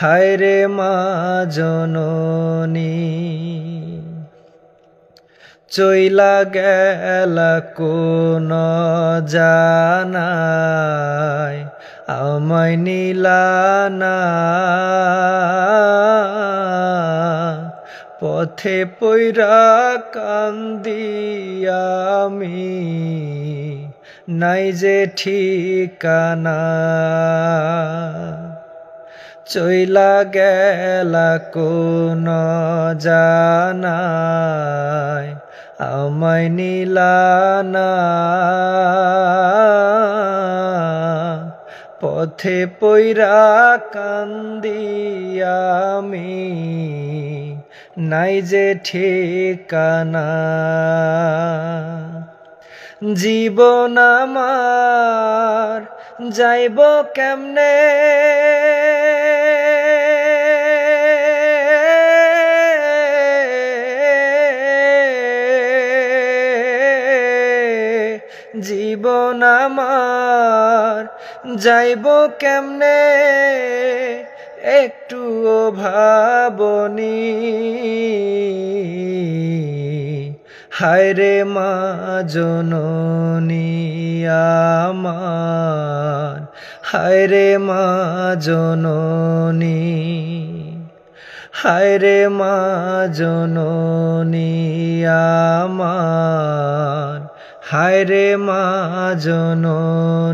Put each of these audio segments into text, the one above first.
হায় রে মা জননী, চইলা গেল কোন জানায় আমায় নিলানা পথে পৈরা কান্দি আমি, নাই যে ঠিকানা। চইলা গেলা কোন জানায় আমায় নিলানা পথে পৈরা কান্দি আমি, নাই যে ঠিকানা। জীবন আমার যাইব কেমনে? আমার যাইব কেমনে? একটু ভাবনি। হায় রে মা জননী আমার হায় রে মা জননী হায় রে মা জননী আমার হায় রে মা জননী।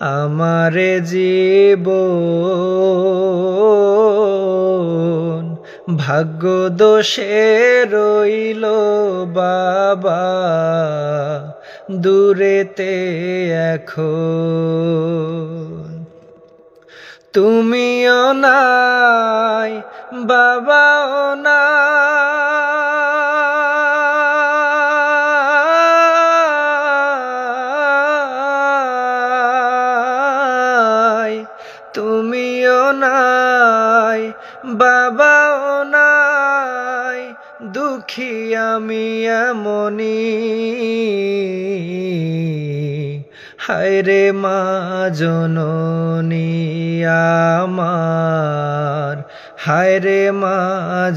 আমারে জীব ভাগ্য দোষে রইল বাবা দূরেতে এখন। তুমিও নাই বাবাও নাই। নাই, বাবাও নাই, দুঃখী আমি এমনি হায় রে মা জননী আমার হায় রে মা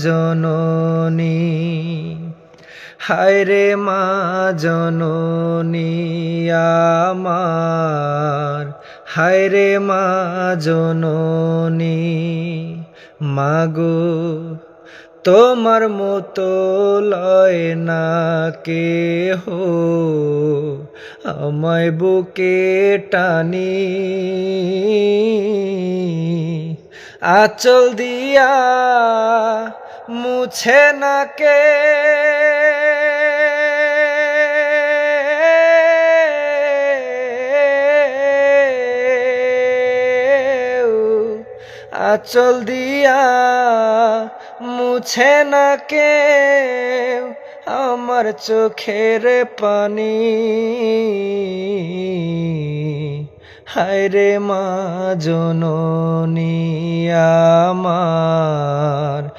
জননী। হায় রে মা জননী আমার। হায় রে মা জননী মাগো তোমার মতো লয় না কেহ। আমায় বুকে টানি। আচল দিয়া মুছে না কে? আচল দিয়া মুছে না কে? আমার চোখের পানি। হায়রে মা জননী আমার।